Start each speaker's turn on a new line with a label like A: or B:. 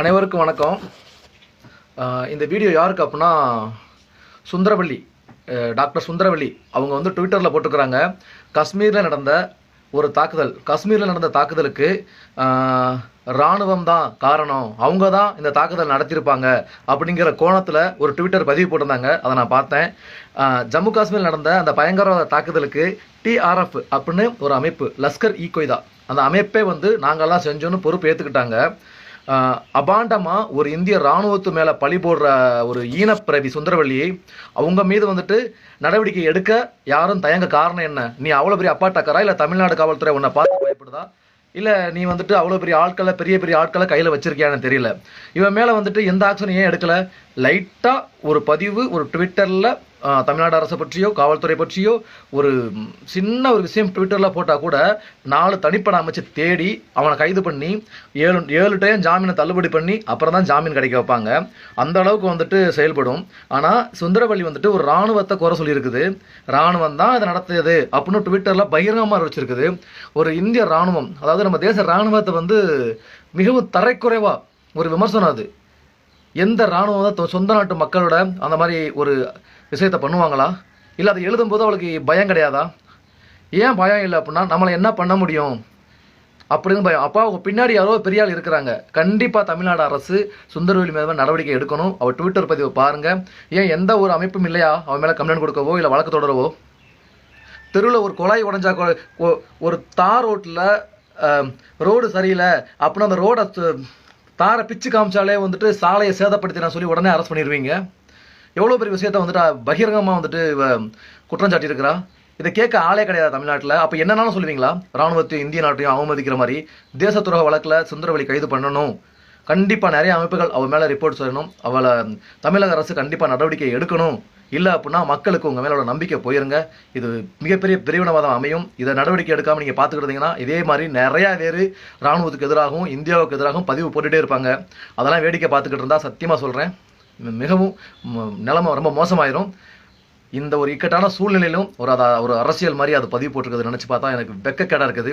A: அனைவருக்கும் வணக்கம். இந்த வீடியோ யாருக்கு அப்படின்னா சுந்தரவள்ளி டாக்டர் சுந்தரவள்ளி. அவங்க வந்து ட்விட்டரில் போட்டுக்கிறாங்க. காஷ்மீரில் நடந்த ஒரு தாக்குதல் காஷ்மீரில் நடந்த தாக்குதலுக்கு இராணுவம் ராணுவம் தான் காரணம். அவங்க தான் இந்த தாக்குதல் நடத்தியிருப்பாங்க அப்படிங்கிற கோணத்தில் ஒரு ட்விட்டர் பதிவு போட்டிருந்தாங்க. அதை நான் பார்த்தேன். ஜம்மு காஷ்மீரில் நடந்த அந்த பயங்கரவாத தாக்குதலுக்கு டிஆர்எஃப் அப்படின்னு ஒரு அமைப்பு லஸ்கர் இ கொய்தா. அந்த அமைப்பே வந்து நாங்கள்லாம் செஞ்சோன்னு பொறுப்பு ஏற்றுக்கிட்டாங்க அபாண்டமாக ஒரு இந்திய ராணுவத்து மேலே பழி போடுற ஒரு ஈனப்பிரவி சுந்தரவள்ளியை அவங்க மீது வந்துட்டு நடவடிக்கை எடுக்க யாரும் தயங்க காரணம் என்ன? நீ அவ்வளோ பெரிய அப்பாட்டாக்கரா? இல்லை தமிழ்நாடு காவல்துறை உன்னை பார்த்து பயப்படுதா? இல்லை நீ வந்துட்டு அவ்வளோ பெரிய ஆட்களை பெரிய பெரிய ஆட்களை கையில் வச்சிருக்கியான்னு தெரியல. இவன் மேலே வந்துட்டு எந்த ஆக்ஷனும் ஏன் எடுக்கலை? லைட்டாக ஒரு பதிவு ஒரு ட்விட்டரில் தமிழ்நாடு அரசை பற்றியோ காவல்துறை பற்றியோ ஒரு சின்ன ஒரு விஷயம் ட்விட்டரில் போட்டால் கூட நாலு தனிப்படை அமைச்சு தேடி அவனை கைது பண்ணி ஏழு ஏழு டைம் ஜாமீனை தள்ளுபடி பண்ணி அப்புறம் தான் ஜாமீன் கிடைக்க வைப்பாங்க. அந்த அளவுக்கு வந்துட்டு செயல்படும். ஆனால் சுந்தரவள்ளி வந்துட்டு ஒரு ராணுவத்தை குறை சொல்லியிருக்குது. ராணுவம் தான் இதை நடத்தியது அப்படின்னு ட்விட்டரில் பகிரங்கமாக வச்சிருக்குது ஒரு இந்திய ராணுவம் அதாவது நம்ம தேச ராணுவத்தை வந்து மிகவும் தரைக்குறைவாக ஒரு விமர்சனம் அது. எந்த ராணுவம் தான் தொ- சொந்த நாட்டு மக்களோட அந்த மாதிரி ஒரு விஷயத்த பண்ணுவாங்களா? இல்லை அதை எழுதும்போது அவளுக்கு பயம் கிடையாதா? ஏன் பயம் இல்லை அப்படின்னா நம்மளை என்ன பண்ண முடியும்? அப்படின்னு பயம். அப்பா அவங்க பின்னாடி யாரோ பெரிய ஆள் இருக்கிறாங்க. கண்டிப்பாக தமிழ்நாடு அரசு சுந்தரவேலி மேலே நடவடிக்கை எடுக்கணும். அவர் ட்விட்டர் பதிவை பாருங்கள் ஏன் எந்த ஒரு அமைப்பும் இல்லையா? அவன் மேலே கம்ப்ளைண்ட் கொடுக்கவோ இல்லை வழக்கு தொடரவோ? தெருவில் ஒரு குழாய் உடஞ்சா ஒரு தார் ரோட்டில் ரோடு சரியில்லை அப்படின்னு அந்த ரோடை தாரை பிச்சு காமிச்சாலே வந்துட்டு சாலையை சேதப்படுத்தினா சொல்லி உடனே அரெஸ்ட் பண்ணிடுவீங்க. எவ்வளோ பெரிய விஷயத்த வந்துட்டு பகிரங்கமாக வந்துட்டு குற்றம் சாட்டியிருக்கிறா? இதை கேட்க ஆளே கிடையாது தமிழ்நாட்டில். அப்போ என்னன்னாலும் சொல்லுவீங்களா? ராணுவத்தையும் இந்திய நாட்டையும் அவமதிக்கிற மாதிரி தேசத்துறவு வழக்கில் சுந்தரவழி கைது பண்ணணும். கண்டிப்பாக நிறைய அமைப்புகள் அவள் மேலே ரிப்போர்ட் செய்யணும் அவளை தமிழக அரசு கண்டிப்பாக நடவடிக்கை எடுக்கணும். இல்லை அப்படின்னா மக்களுக்கு உங்கள் மேலோட நம்பிக்கை போயிருங்க. இது மிகப்பெரிய பிரிவினவாதம் அமையும். இதை நடவடிக்கை எடுக்காமல் நீங்கள் பார்த்துக்கிட்டீங்கன்னா இதே மாதிரி நிறையா பேர் ராணுவத்துக்கு எதிராகவும் இந்தியாவுக்கு எதிராகவும் பதிவு போட்டுகிட்டே இருப்பாங்க. அதெல்லாம் வேடிக்கை பார்த்துக்கிட்டு இருந்தால் சத்தியமாக சொல்கிறேன் மிகவும் நிலமை நிலைமை ரொம்ப மோசமாயிரும். இந்த ஒரு இக்கட்டான சூழ்நிலையிலும் ஒரு அதை ஒரு அரசியல் மாதிரி அது பதிவு போட்டிருக்கிறது நினச்சி பார்த்தா எனக்கு வெக்கக்கேடாக இருக்குது.